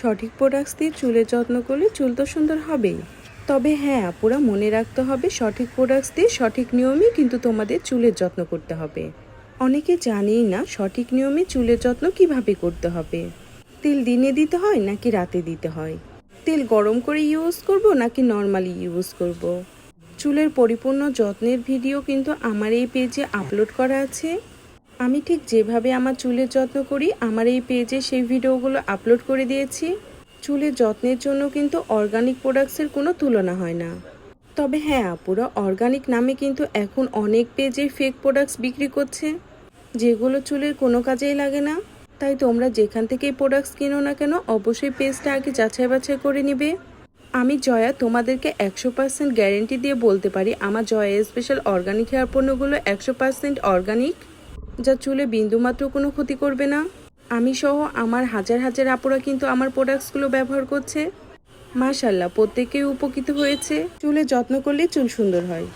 সঠিক প্রোডাক্টস দিয়ে চুলের যত্ন করলে চুল তো সুন্দর হবেই। তবে হ্যাঁ আপুরা মনে রাখতে হবে, সঠিক প্রোডাক্টস দিয়ে সঠিক নিয়মে কিন্তু তোমাদের চুলের যত্ন করতে হবে। অনেকে জানেই না সঠিক নিয়মে চুলের যত্ন কীভাবে করতে হবে। তেল দিনে দিতে হয় নাকি রাতে দিতে হয়? তেল গরম করে ইউজ করব নাকি নর্মালি ইউজ করব। চুলের পরিপূর্ণ যত্নের ভিডিও কিন্তু আমার এই পেজে আপলোড করা আছে। আমি ঠিক যেভাবে আমার চুলের যত্ন করি, আমার এই পেজে সেই ভিডিওগুলো আপলোড করে দিয়েছি। চুলের যত্নের জন্য কিন্তু অর্গানিক প্রোডাক্টসের কোনো তুলনা হয় না। তবে হ্যাঁ আপুরা অর্গানিক নামে কিন্তু এখন অনেক পেজে ফেক প্রোডাক্টস বিক্রি করছে, যেগুলো চুলের কোনো কাজেই লাগে না। তাই তোমরা যেখান থেকেই প্রোডাক্টস কিনো না কেন, অবশ্যই পেজটা আগে যাচাই বাছাই করে নিবে। আমি জয়া তোমাদেরকে একশো পার্সেন্ট গ্যারেন্টি দিয়ে বলতে পারি, আমার জয়া স্পেশাল অর্গানিক হেয়ার পণ্যগুলো একশো পার্সেন্ট অর্গানিক যা চুলে বিন্দুমাত্র কোনো ক্ষতি করবে না। আমি সহ আমার হাজার হাজার আপুরা কিন্তু আমার প্রোডাক্টসগুলো ব্যবহার করছে। মাশাল্লাহ, প্রত্যেকেই উপকৃত হয়েছে। চুলে যত্ন করলে চুল সুন্দর হয়।